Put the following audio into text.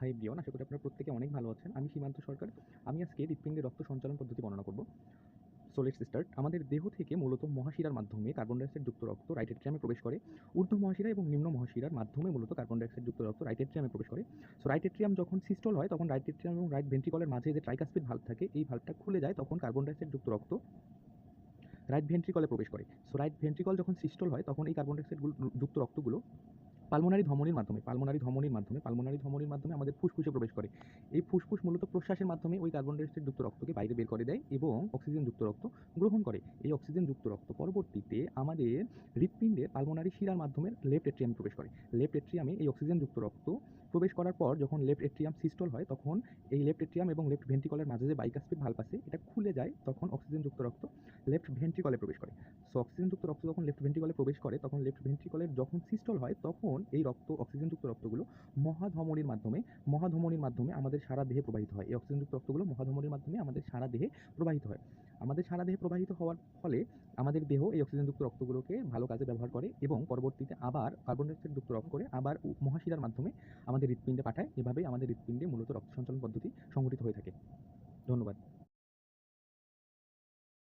High Brian আশা করি আপনারা প্রত্যেকে অনেক ভালো আছেন। আমি সীমান্ত সরকার। আমি আজকে হৃৎপিণ্ডের রক্ত সঞ্চালন পদ্ধতি বর্ণনা করব। সোলেট সিস্টার আমাদের দেহ থেকে মূলত মহাশিরার মাধ্যমে কার্বন ডাইঅক্সাইড যুক্ত রক্ত রাইট এট্রিয়ামে প্রবেশ করে। ঊর্ধ্ব মহাশিরা এবং নিম্ন মহাশিরার মাধ্যমে মূলত কার্বন ডাইঅক্সাইড যুক্ত রক্ত রাইট এট্রিয়ামে প্রবেশ করে। সো রাইট এট্রিয়াম যখন সিস্টল হয়, তখন রাইট এট্রিয়াম এবং রাইট ভেন্ট্রিকলের মাঝে যে ট্রাইকাসপিড ভাল্ব থাকে, এই ভাল্বটা খুলে যায়, তখন কার্বন ডাইঅক্সাইড যুক্ত রক্ত রাইট ভেন্ট্রিকলে প্রবেশ করে। সো রাইট ভেন্ট্রিকল যখন সিস্টল হয়, তখন এই কার্বন ডাইঅক্সাইড যুক্ত রক্তগুলো পালমোনারি ধমনির মাধ্যমে, পালমোনারি ধমনির মাধ্যমে, পালমোনারি ধমনির মাধ্যমে আমাদের ফুসফুসে প্রবেশ করে। এই ফুসফুস মূলত প্রশ্বাসের মাধ্যমে ওই কার্বন ডাইঅক্সাইড যুক্ত রক্তকে বাইরে বের করে দেয় এবং অক্সিজেন যুক্ত রক্ত গ্রহণ করে। এই অক্সিজেন যুক্ত রক্ত পরবর্তীতে আমাদের হৃৎপিণ্ডে পালমোনারি শিরার মাধ্যমে লেফট এট্রিয়ামে প্রবেশ করে। লেফট এট্রিয়ামে এই অক্সিজেন যুক্ত রক্ত প্রবেশ করার পর যখন লেফট এট্রিয়াম সিস্টল হয়, তখন এই লেফট এট্রিয়াম এবং লেফট ভেন্ট্রিকলের মাঝে যে বাইকাসপিড আছে, এটা খুলে যায়, তখন অক্সিজেন যুক্ত রক্ত লেফট ভেন্ট্রিকলে প্রবেশ করে। সো অক্সিজেন যুক্ত রক্ত যখন লেফট ভেন্ট্রিকলে প্রবেশ করে, তখন লেফট ভেন্ট্রিকলের যখন সিস্টল হয়, তখন এই রক্ত অক্সিজেনযুক্ত রক্তগুলো মহাধমনির মাধ্যমে মহাধমনির মাধ্যমে আমাদের সারা দেহে প্রবাহিত হয়। এই অক্সিজেনযুক্ত রক্তগুলো মহাধমনির মাধ্যমে আমাদের সারা দেহে প্রবাহিত হয়। আমাদের সারা দেহে প্রবাহিত হওয়ার ফলে আমাদের দেহ এই অক্সিজেনযুক্ত রক্তগুলোকে ভালো কাজে ব্যবহার করে এবং পরবর্তীতে আবার কার্বন ডাইঅক্সাইড যুক্ত রক্ত করে আবার মহাশিরার মাধ্যমে আমাদের হৃৎপিণ্ডে পাঠায়। এভাবেই আমাদের হৃৎপিণ্ডে মূলত রক্ত সঞ্চালন পদ্ধতি সংঘটিত হয়ে থাকে। ধন্যবাদ।